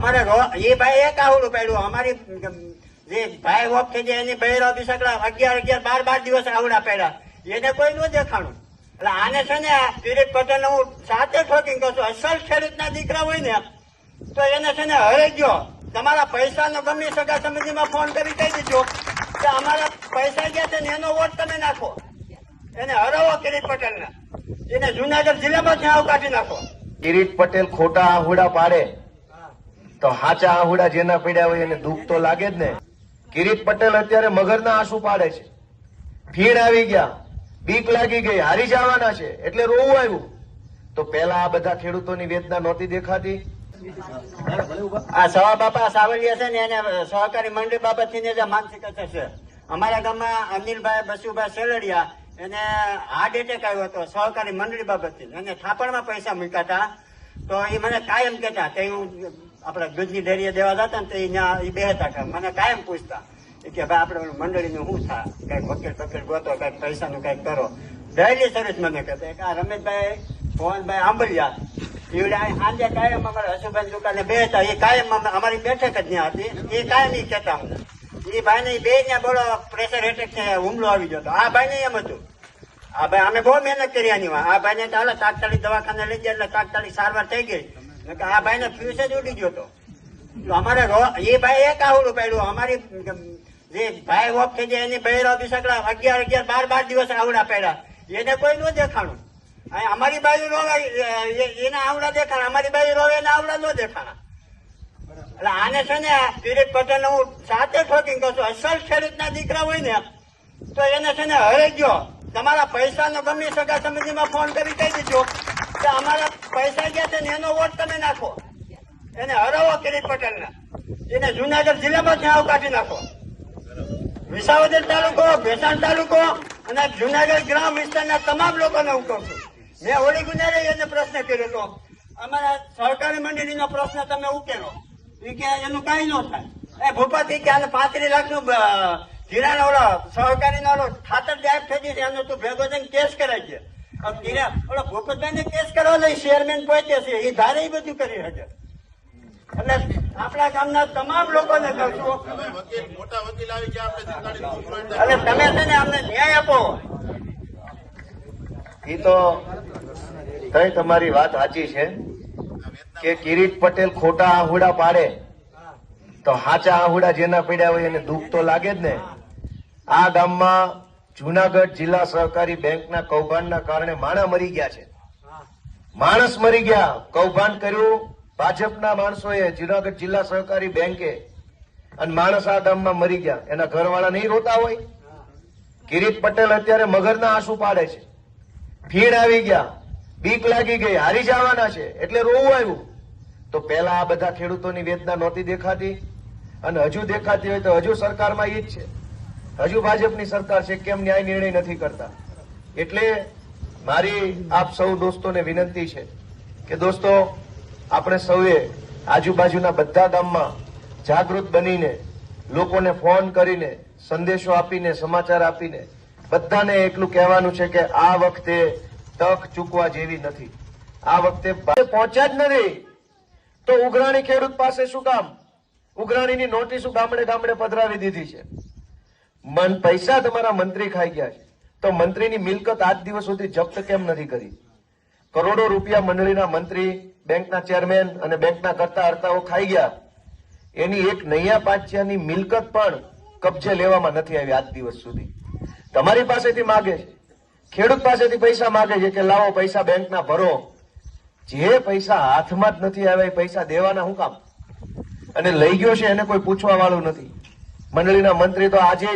અમારે એ ભાઈ એક આવડું પડ્યું. અમારી જે ભાઈ ઓફ થઈ જાય એની બહેરો અગિયાર અગિયાર, બાર બાર દિવસ આવડા પડ્યા. એને કોઈ ન દેખાણું. એટલે આને છે ને કિરીટ પટેલ હું સાથે ઠોકીને કહું છું, અસલ ખેડૂતના દીકરા હોય ને, તો એને છે ને હરે ગયો. તમારા પૈસાનો ગમે સગા સમિતિમાં ફોન કરી કહી દીધો. કે અમારા પૈસા ગયા છે ને, એનો વોટ તમે નાખો. એને હરાવો કિરીટ પટેલને. એને જુનાગઢ જિલ્લામાં ત્યાં કાઢી નાખો? કિરીટ પટેલ ખોટા આહુડા પાડે. તો હાચા આહુડા જેના પીડ્યા હોય એને દુઃખ તો લાગે જ ને. કિરીટ પટેલ અત્યારે મગરના આંસુ પાડે છે. ફીણ આવી ગયા. બીક લાગી ગઈ. હારી જવાના છે. એટલે રોવું આવ્યું. તો પેલા આ બધા ખેડૂતોની વેદના નહોતી દેખાતી. આ સવા બાપા સાવલિયા છે ને, એને સહકારી મંડળી બાબતથી જે માનસિક અસર છે. અમારા ગામમાં અનિલભાઈ બસુભાઈ સેલડિયા એને હાર્ટ એટેક આવ્યો હતો સહકારી મંડળી બાબતથી. એને થાપણમાં પૈસા મૂક્યા હતા. તો એ મને કાયમ કહેતા કે હું આપણે દૂધની ડેરીએ દેવા જતા ને તો એ ત્યાં એ બેહતા કે મને કાયમ પૂછતા. કે, ભાઈ, આપણે મંડળીનું શું થાય કંઈક વકીલ વકીલ ગોતો કંઈક પૈસાનું કંઈક કરો. ડેલી સર્વિસ મને કહેતા. કે, આ રમેશભાઈ, મોહનભાઈ આંબલિયા. એવડે આજે કાયમ અમારા હસુભાઈ દુકાને બેસતા એ કાયમ અમે- અમારી બેઠક જ ત્યાં હતી. એ કાયમ એ કહેતા અમને. એ ભાઈ ને બે ત્યાં બોલો, પ્રેશર એટેક છે, હુમલો આવી ગયો હતો. આ ભાઈ ને એમ હતું. આ ભાઈ, અમે બહુ મહેનત કરી આની. આ ભાઈ ને ચાલો તાત્કાલિક દવાખાને લઈ ગયા એટલે તાત્કાલિક સારવાર થઈ ગઈ. આ ભાઈ ને ફ્યુઝ જ ઉડી ગયો તો. અમારે એ ભાઈ એક આવડું પડ્યું. અમારી જે ભાઈ ઓફ થઈ જાય, એની બહેરો બિસકડા અગિયાર અગિયાર, બાર બાર દિવસ આવડા પડ્યા. એને કોઈ ન દેખાણું. અમારી બાજુ રોવે એના આવડા દેખાણ. અમારી બાજુ રોવે એના આવડા ન દેખાણા. એટલે આને છે ને કિરીટ પટેલ હું સાથે ઠોકીને કહું છું, અસલ ખેડૂતના દીકરા હોય ને, તો એને છે ને હરે ગયો. તમારા પૈસાનો ગમી સગા સમજીમાં ફોન કરી કહી દીધો. કે અમારા પૈસા ગયા છે ને એનો વોટ તમે નાખો. એને હરાવો કિરીટ પટેલના. એને જુનાગઢ જિલ્લામાં ત્યાં કાઢી નાખો. વિસાવદર તાલુકો, ભેસાણ તાલુકો અને જુનાગઢ ગ્રામ વિસ્તારના તમામ લોકોને હું કહું છું. મેં હોળી ગુનારે એને પ્રશ્ન કર્યો હતો અમારા સહકારી મંડળીનો પ્રશ્ન તમે ઉકેલો એ કે એનું કઈ ન થાય. એ ભૂપતિ, કે આને પાંત્રીસ લાખનું ધિરાણ ઓલો સહકારીનો ઓલો ખાતર જાહેર થઈ ગયું એનો તું ભેગો થઈને કેસ કરાવી ધિરા ઓલો ભૂપતભાઈ ને કેસ કરવા લઈ ચેરમેન પોતે છે. એ ધારે બધું કરી શકે. એટલે આપણા ગામના તમામ લોકોને તમે છે ને અમને ન્યાય આપો. એ તો કઈ તમારી વાત સાચી છે કે કિરીટ પટેલ ખોટા આહુડા પાડે તો હાચા આહુડા જેના પીડ્યા હોય એને દુઃખ તો લાગે જ ને. આ ગામમાં જુનાગઢ જિલ્લા સહકારી બેંકના કૌભાંડના કારણે માણા મરી ગયા છે. માણસ મરી ગયા. કૌભાંડ કર્યું ભાજપના માણસોએ જુનાગઢ જિલ્લા સહકારી બેંકે. અને માણસ આ ગામમાં મરી ગયા. એના ઘરવાળા નહીં રોતા હોય? કિરીટ પટેલ અત્યારે મગરના આંસુ પાડે છે. ફીણ આવી ગયા. બીક લાગી ગઈ. હારી જવાના છે. એટલે રોવું આવ્યું. તો પેલા આ બધા ખેડૂતોની વેદના નહોતી દેખાતી. અને હજુ દેખાતી હોય તો હજુ સરકારમાં ઈ જ છે. હજુ ભાજપની સરકાર છે, કેમ ન્યાય નિર્ણય નથી કરતા? એટલે મારી આપ સૌ દોસ્તોને વિનંતી છે કે દોસ્તો, આપણે સૌએ આજુબાજુના બધા ગામમાં જાગૃત બનીને લોકોને ફોન કરીને, સંદેશો આપીને, સમાચાર આપીને બધાને એટલું કહેવાનું છે કે આ વખતે તક ચૂકવા જેવી નથી. આ વખતે પહોંચ્યા જ નથી. તો ઉઘરાણી ખેડૂત પાસે શું કામ? ઉઘરાણીની નોટિસ ગામડે ગામડે પધરાવી દીધી છે. મન પૈસા તમારા મંત્રી ખાઈ ગયા છે. તો મંત્રીની મિલકત આજ દિવસ સુધી જપ્ત કેમ નથી કરી? કરોડો રૂપિયા મંડળીના મંત્રી, બેંકના ચેરમેન અને બેંકના કરતા હર્તાઓ ખાઈ ગયા. એની એક નૈયા પાંચિયાની મિલકત પણ કબજે લેવામાં નથી આવી આજ દિવસ સુધી. તમારી પાસેથી માગે છે. ખેડૂત પાસેથી પૈસા માગે છે કે લાવો પૈસા બેંકના ભરો. જે પૈસા હાથમાં જ નથી આવ્યા એ પૈસા દેવાના હું કામ? અને લઈ ગયો છે એને કોઈ પૂછવા વાળું નથી. મંડળીના મંત્રી તો આજે